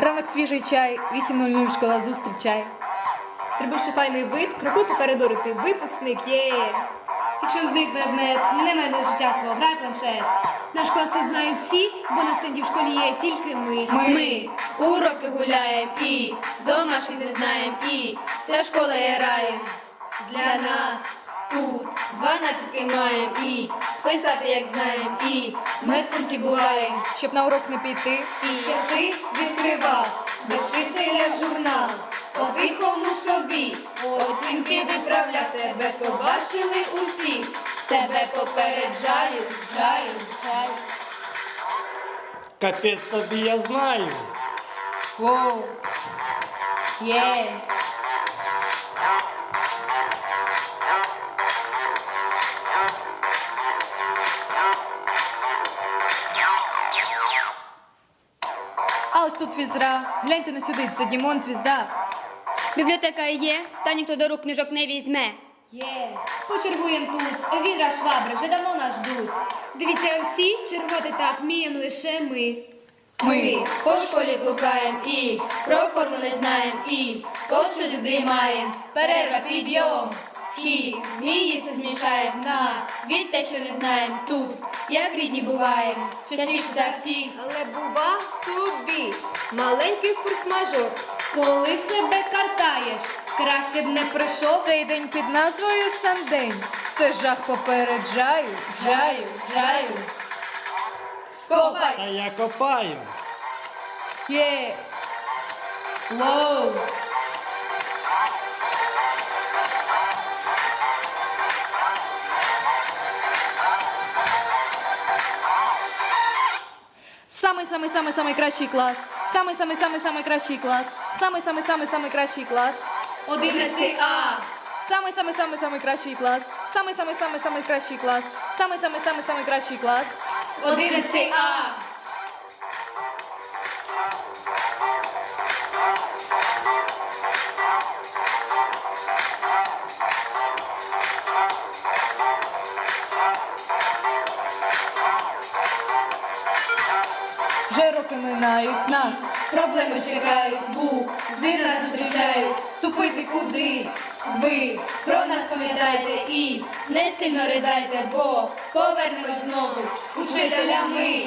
Ранок свіжий чай, 8.00 школа зустрічай. Зробивши файний вид, крокуй по коридору, ти випускник, є. Якщо нудний предмет, не мене життя свого, грай планшет. Наш клас тут знають всі, бо на стенді в школі є тільки ми. Ми. уроки гуляєм і домашніх не знаєм і ця школа є раєм. Для нас тут дванадцятки маєм і списати як знаєм і медпункті буваєм. Щоб на урок не піти, І щоб ти відкривав без журнал. По тихому собі оцінки виправляв тебе побачили усі. Тебе попереджаю, жаю, жаю. Капець тобі я знаю. Воу. Є. А ось тут фізра. Гляньте на сюди, це Дімон звізда. Бібліотека є, та ніхто до рук книжок не візьме. Є. Почергуєм тут, відра швабри, вже давно нас ждуть. Дивіться, всі чергувати так вміємо лише ми. Ми. По школі блукаєм і про форму не знаєм і повсюди дрімаєм. Перерва підйом. Хі, мії все змішаєм на від те, що не знаєм тут, як рідні буваєм. Частіше за всіх. Але бува маленький форс-мажор. Коли себе картаєш, краще б не прийшов. Цей день під назвою Сандень. Це жах попереджаю. Жаю, жаю. Копай. Та я копаю. Є. Воу. Самий самий самий кращий клас. Самий самий самий самий кращий клас. Самий самий самий самий кращий клас. Одинадцятий А. Самий самий самий самий кращий клас. Самий самий самий самий кращий клас. Самий самий самий самий кращий клас. Одинадцятий А. Роки минають нас. Проблеми чекають, був, нас зустрічають, ступити куди. Ви про нас пам'ятайте і не сильно ридайте, бо повернемось знову учителями.